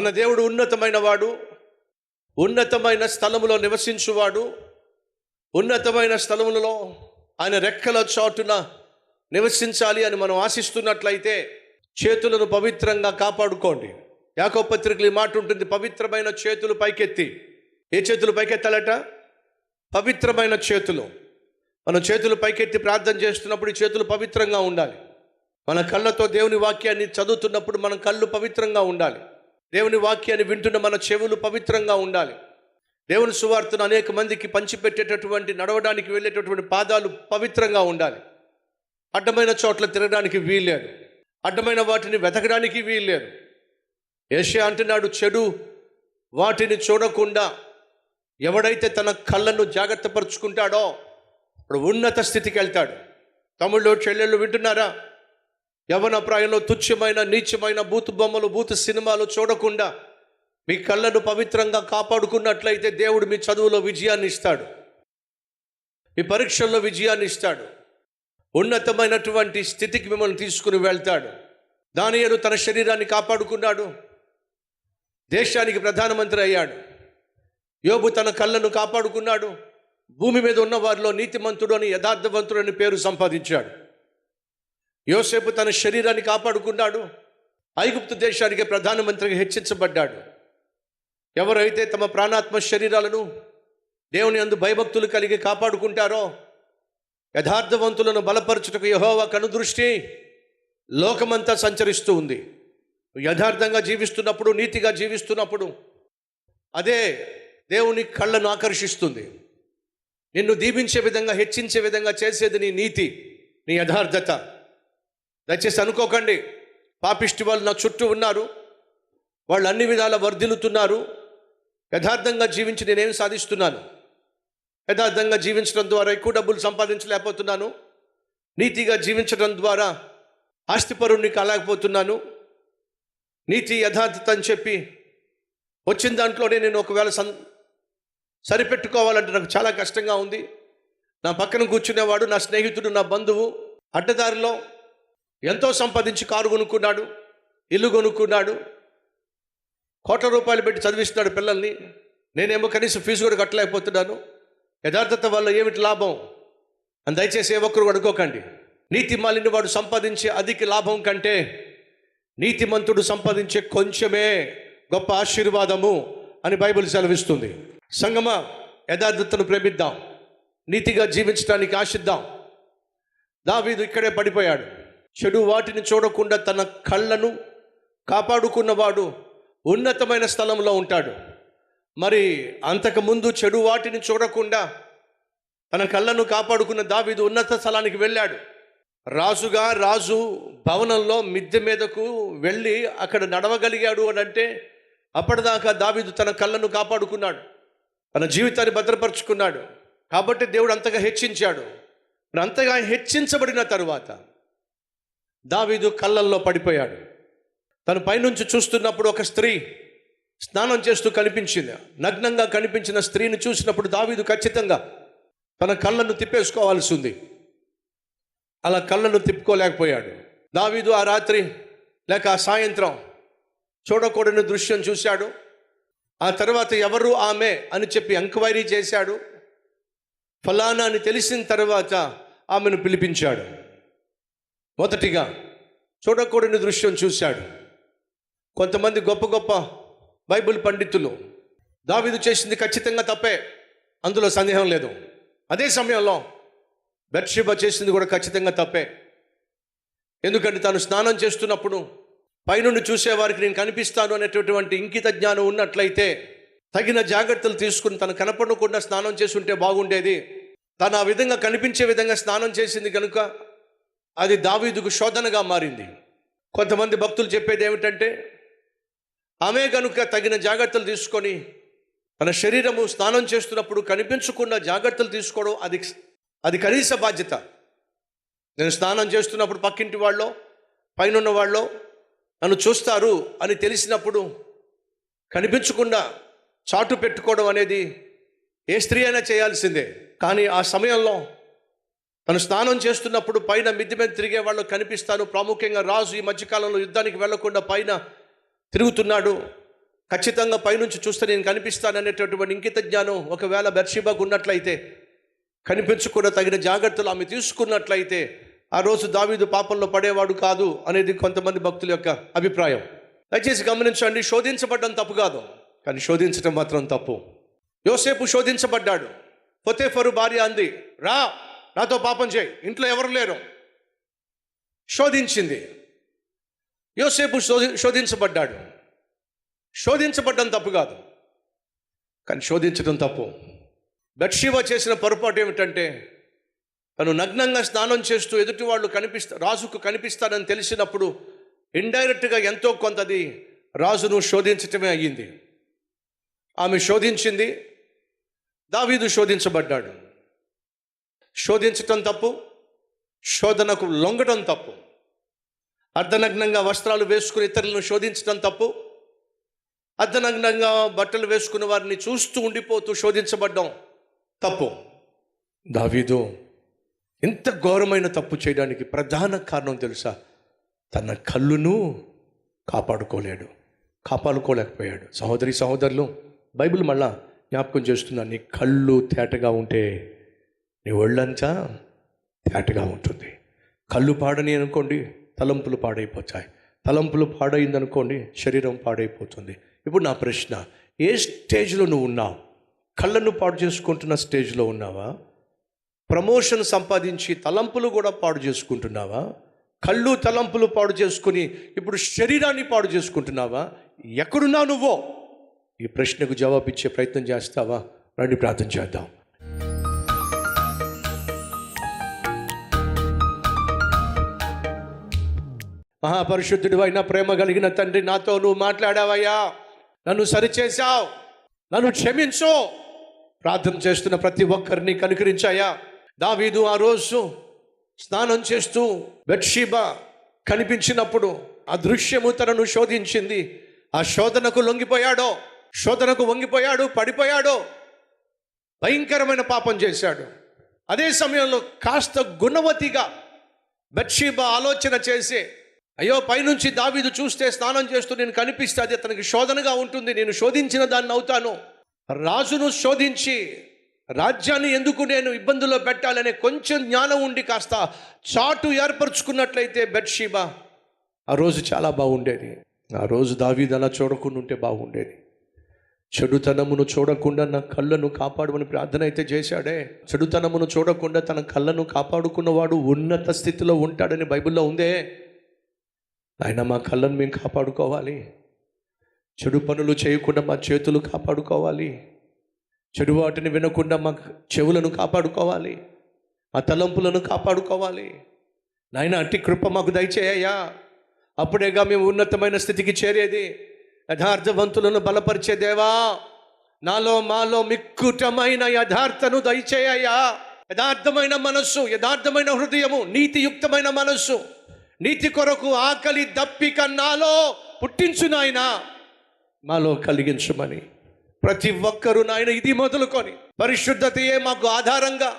మన దేవుడు ఉన్నతమైన వాడు ఉన్నతమైన స్థలములో నివసించువాడు ఉన్నతమైన స్థలములలో ఆయన రెక్కల చాటున నివసించాలి అని మనం ఆశిస్తున్నట్లయితే చేతులను పవిత్రంగా కాపాడుకోండి. యాకో పత్రికలు ఈ మాట ఉంటుంది పవిత్రమైన చేతులు పైకెత్తి. ఏ చేతులు పైకెత్తాలట? పవిత్రమైన చేతులు. మనం చేతులు పైకెత్తి ప్రార్థన చేస్తున్నప్పుడు ఈ చేతులు పవిత్రంగా ఉండాలి. మన కళ్ళతో దేవుని వాక్యాన్ని చదువుతున్నప్పుడు మన కళ్ళు పవిత్రంగా ఉండాలి. దేవుని వాక్యాన్ని వింటున్న మన చెవులు పవిత్రంగా ఉండాలి. దేవుని సువార్తను అనేక మందికి పంచిపెట్టేటటువంటి నడవడానికి వెళ్ళేటటువంటి పాదాలు పవిత్రంగా ఉండాలి. అడ్డమైన చోట్ల తిరగడానికి వీల్లేదు. అడ్డమైన వాటిని వెతకడానికి వీల్లేదు. ఏషియా అంటున్నాడు చెడు వాటిని చూడకుండా ఎవడైతే తన కళ్ళను జాగ్రత్త పరుచుకుంటాడో అప్పుడు ఉన్నత స్థితికి వెళ్తాడు. తమ్ముళ్ళు చెల్లెళ్ళు వింటున్నారా? యవన ప్రాయంలో తుచ్చమైన నీచమైన బూతు బొమ్మలు బూతు సినిమాలు చూడకుండా మీ కళ్ళను పవిత్రంగా కాపాడుకున్నట్లయితే దేవుడు మీ చదువులో విజయాన్ని ఇస్తాడు. మీ పరీక్షల్లో విజయాన్ని ఇస్తాడు. ఉన్నతమైనటువంటి స్థితికి మిమ్మల్ని తీసుకుని వెళ్తాడు. దానియలు తన శరీరాన్ని కాపాడుకున్నాడు. దేశానికి ప్రధానమంత్రి అయ్యాడు. యోబు తన కళ్ళను కాపాడుకున్నాడు. భూమి మీద ఉన్న వారిలో నీతిమంతుడు అని యథార్థవంతుడు అని పేరు సంపాదించాడు. యోసేపు తన శరీరాన్ని కాపాడుకున్నాడు. ఐగుప్తు దేశానికి ప్రధానమంత్రిగా హెచ్చించబడ్డాడు. ఎవరైతే తమ ప్రాణాత్మ శరీరాలను దేవుని అందు భయభక్తులు కలిగి కాపాడుకుంటారో యథార్థవంతులను బలపరచుటకు యహోవా కనుదృష్టి లోకమంతా సంచరిస్తూ ఉంది. యథార్థంగా జీవిస్తున్నప్పుడు నీతిగా జీవిస్తున్నప్పుడు అదే దేవుని కళ్ళను ఆకర్షిస్తుంది. నిన్ను దీపించే విధంగా హెచ్చించే విధంగా చేసేది నీ నీతి నీ యథార్థత. దయచేసి అనుకోకండి. పాపిష్టి వాళ్ళు నా చుట్టూ ఉన్నారు. వాళ్ళు అన్ని విధాల వర్ధిల్లుతున్నారు. యథార్థంగా జీవించి నేనేం సాధిస్తున్నాను? యథార్థంగా జీవించడం ద్వారా ఎక్కువ డబ్బులు సంపాదించలేకపోతున్నాను. నీతిగా జీవించడం ద్వారా ఆస్తిపరుణ్ణి కాలేకపోతున్నాను. నీతి యథార్థత అని చెప్పి వచ్చిన దాంట్లోనే నేను ఒకవేళ సన్ సరిపెట్టుకోవాలంటే నాకు చాలా కష్టంగా ఉంది. నా పక్కన కూర్చునేవాడు నా స్నేహితుడు నా బంధువు అడ్డదారిలో ఎంతో సంపాదించి కారు కొనుక్కున్నాడు ఇల్లు కొనుక్కున్నాడు కోట్ల రూపాయలు పెట్టి చదివిస్తున్నాడు పిల్లల్ని. నేనేమో కనీసం ఫీజు కూడా కట్టలేకపోతున్నాను. యథార్థత వల్ల ఏమిటి లాభం? అని దయచేసి ఏ ఒక్కరు అనుకోకండి. నీతి మాలిని వాడు సంపాదించే అధిక లాభం కంటే నీతిమంతుడు సంపాదించే కొంచెమే గొప్ప ఆశీర్వాదము అని బైబిల్ సెలవిస్తుంది. సంగమ యథార్థతను ప్రేమిద్దాం. నీతిగా జీవించడానికి ఆశిద్దాం. దావీదు ఇక్కడే పడిపోయాడు. చెడు వాటిని చూడకుండా తన కళ్ళను కాపాడుకున్నవాడు ఉన్నతమైన స్థలంలో ఉంటాడు. మరి అంతకుముందు చెడు వాటిని చూడకుండా తన కళ్ళను కాపాడుకున్న దావీదు ఉన్నత స్థలానికి వెళ్ళాడు. రాజుగా రాజు భవనంలో మిద్దె మీదకు వెళ్ళి అక్కడ నడవగలిగాడు అని అంటే అప్పటిదాకా దావీదు తన కళ్ళను కాపాడుకున్నాడు. తన జీవితాన్ని భద్రపరుచుకున్నాడు. కాబట్టి దేవుడు అంతగా హెచ్చించాడు. అంతగా హెచ్చించబడిన తరువాత దావీదు కళ్ళల్లో పడిపోయాడు. తను పైనుంచి చూస్తున్నప్పుడు ఒక స్త్రీ స్నానం చేస్తూ కనిపించింది. నగ్నంగా కనిపించిన స్త్రీని చూసినప్పుడు దావీదు ఖచ్చితంగా తన కళ్ళను తిప్పేసుకోవాల్సి ఉంది. అలా కళ్ళను తిప్పుకోలేకపోయాడు. దావీదు ఆ రాత్రి లేక ఆ సాయంత్రం చూడకూడని దృశ్యం చూశాడు. ఆ తర్వాత ఎవరు ఆమె అని చెప్పి ఎంక్వైరీ చేశాడు. ఫలానా అని తెలిసిన తర్వాత ఆమెను పిలిపించాడు. మొదటిగా చూడకూడని దృశ్యం చూశాడు. కొంతమంది గొప్ప గొప్ప బైబిల్ పండితులు దావిదు చేసింది ఖచ్చితంగా తప్పే అందులో సందేహం లేదు. అదే సమయంలో బెర్షిబ చేసింది కూడా ఖచ్చితంగా తప్పే. ఎందుకంటే తాను స్నానం చేస్తున్నప్పుడు పైనుండి చూసేవారికి నేను కనిపిస్తాను అనేటటువంటి ఇంకిత జ్ఞానం ఉన్నట్లయితే తగిన జాగ్రత్తలు తీసుకుని తను కనపడకుండా స్నానం చేసి ఉంటే బాగుండేది. తను ఆ విధంగా కనిపించే విధంగా స్నానం చేసింది కనుక అది దావీదుకు శోధనగా మారింది. కొంతమంది భక్తులు చెప్పేది ఏమిటంటే ఆమె కనుక తగిన జాగ్రత్తలు తీసుకొని తన శరీరము స్నానం చేస్తున్నప్పుడు కనిపించకుండా జాగ్రత్తలు తీసుకోవడం అది అది కనీస బాధ్యత. నేను స్నానం చేస్తున్నప్పుడు పక్కింటి వాళ్ళు పైన వాళ్ళు నన్ను చూస్తారు అని తెలిసినప్పుడు కనిపించకుండా చాటు పెట్టుకోవడం అనేది ఏ స్త్రీ అయినా చేయాల్సిందే. కానీ ఆ సమయంలో తను స్నానం చేస్తున్నప్పుడు పైన మిద్ది మీద తిరిగే వాళ్ళు కనిపిస్తాను. ప్రాముఖ్యంగా రాజు ఈ మధ్యకాలంలో యుద్ధానికి వెళ్ళకుండా పైన తిరుగుతున్నాడు. ఖచ్చితంగా పైనుంచి చూస్తే నేను కనిపిస్తాననేటటువంటి ఇంకిత జ్ఞానం ఒకవేళ బెర్షిబాకు ఉన్నట్లయితే కనిపించకుండా తగిన జాగ్రత్తలు ఆమె తీసుకున్నట్లయితే ఆ రోజు దావీదు పాపంలో పడేవాడు కాదు అనేది కొంతమంది భక్తుల యొక్క అభిప్రాయం. దయచేసి గమనించండి శోధించబడ్డం తప్పు కాదు. కానీ శోధించడం మాత్రం తప్పు. యోసేపు శోధించబడ్డాడు. పొతేఫరు భార్య అంది రా నాతో పాపం చేయి. ఇంట్లో ఎవరు లేరు. శోధించింది. యోసేపు శోధి శోధించబడ్డాడు. శోధించబడ్డం తప్పు కాదు. కానీ శోధించడం తప్పు. బెట్షివ చేసిన పొరపాటు ఏమిటంటే తను నగ్నంగా స్నానం చేస్తూ ఎదుటి వాళ్ళు కనిపిస్తా రాజుకు కనిపిస్తానని తెలిసినప్పుడు ఇండైరెక్ట్గా ఎంతో కొంతది రాజును శోధించటమే అయ్యింది. ఆమె శోధించింది. దావీదు శోధించబడ్డాడు. శోధించటం తప్పు శోధనకు లొంగటం తప్పు అర్ధనగ్నంగా వస్త్రాలు వేసుకుని ఇతరులను శోధించడం తప్పు అర్ధనగ్నంగా బట్టలు వేసుకున్న వారిని చూస్తూ ఉండిపోతూ శోధించబడ్డం తప్పు. దావీదు ఇంత ఘోరమైన తప్పు చేయడానికి ప్రధాన కారణం తెలుసా? తన కళ్ళును కాపాడుకోలేడు కాపాడుకోలేకపోయాడు. సహోదరి సహోదరులు బైబిల్ మళ్ళా జ్ఞాపకం చేస్తున్నా నీ కళ్ళు తేటగా ఉంటే నీ ఒళ్ళంతా తేటగా ఉంటుంది. కళ్ళు పాడని అనుకోండి తలంపులు పాడైపోతాయి. తలంపులు పాడైందనుకోండి శరీరం పాడైపోతుంది. ఇప్పుడు నా ప్రశ్న ఏ స్టేజ్లో నువ్వు ఉన్నావు? కళ్ళను పాడు చేసుకుంటున్న స్టేజ్లో ఉన్నావా? ప్రమోషన్ సంపాదించి తలంపులు కూడా పాడు చేసుకుంటున్నావా? కళ్ళు తలంపులు పాడు చేసుకుని ఇప్పుడు శరీరాన్ని పాడు చేసుకుంటున్నావా? ఎక్కడున్నావు నువ్వో? ఈ ప్రశ్నకు జవాబు ఇచ్చే ప్రయత్నం చేస్తావా? రండి ప్రార్థన చేద్దాం. మహాపరిశుద్ధుడు అయిన ప్రేమ కలిగిన తండ్రి నాతో నువ్వు మాట్లాడావయ్యా. నన్ను సరిచేశావు. నన్ను క్షమించు. ప్రార్థన చేస్తున్న ప్రతి ఒక్కరిని కనుకరించాయా. దావీదు ఆ రోజు స్నానం చేస్తూ బెడ్షీబా కనిపించినప్పుడు ఆ దృశ్యము తనను శోధించింది. ఆ శోధనకు లొంగిపోయాడో శోధనకు వంగిపోయాడు పడిపోయాడో భయంకరమైన పాపం చేశాడు. అదే సమయంలో కాస్త గుణవతిగా బెడ్షీబా ఆలోచన చేసే అయ్యో పైనుంచి దావీదు చూస్తే స్నానం చేస్తూ నేను కనిపిస్తే అది అతనికి శోధనగా ఉంటుంది నేను శోధించిన దాన్ని అవుతాను. రాజును శోధించి రాజ్యాన్ని ఎందుకు నేను ఇబ్బందుల్లో పెట్టాలనే కొంచెం జ్ఞానం ఉండి కాస్త చాటు ఏర్పరచుకున్నట్లయితే బెడ్షీబా ఆ రోజు చాలా బాగుండేది. ఆ రోజు దావీదు అలా చూడకుండా ఉంటే బాగుండేది. చెడుతనమును చూడకుండా నా కళ్ళను కాపాడమని ప్రార్థన అయితే చేశాడే. చెడుతనమును చూడకుండా తన కళ్ళను కాపాడుకున్నవాడు ఉన్నత స్థితిలో ఉంటాడని బైబిల్లో ఉందే. ఆయన మా కళ్ళను మేము కాపాడుకోవాలి. చెడు పనులు చేయకుండా మా చేతులు కాపాడుకోవాలి. చెడు వాటిని వినకుండా మా చెవులను కాపాడుకోవాలి. మా తలంపులను కాపాడుకోవాలి. నాయన అట్టి కృప మాకు దయచేయ్యా. అప్పుడేగా మేము ఉన్నతమైన స్థితికి చేరేది. యథార్థవంతులను బలపరిచే దేవా నాలో మాలో మిక్కుటమైన యథార్థను దయచేయ్యా. యథార్థమైన మనస్సు యథార్థమైన హృదయము నీతియుక్తమైన మనస్సు. నీతి కొరకు ఆకలి దప్పిక నాలో పుట్టించు నాయన. మాలో కలిగించమని. ప్రతి ఒక్కరూ నాయన ఇది మొదలుకొని. పరిశుద్ధతయే మాకు ఆధారంగా.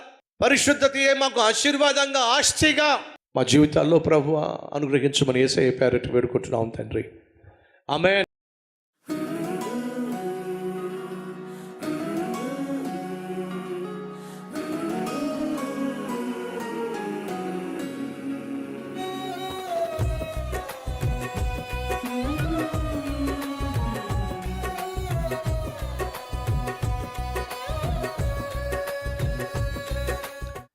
పరిశుద్ధతయే మాకు ఆశీర్వాదంగా ఆస్తిగా. మా జీవితాల్లో ప్రభు అనుగ్రహించమని ఏసే పేరటి వేడుకుంటున్నాం తండ్రి. ఆమె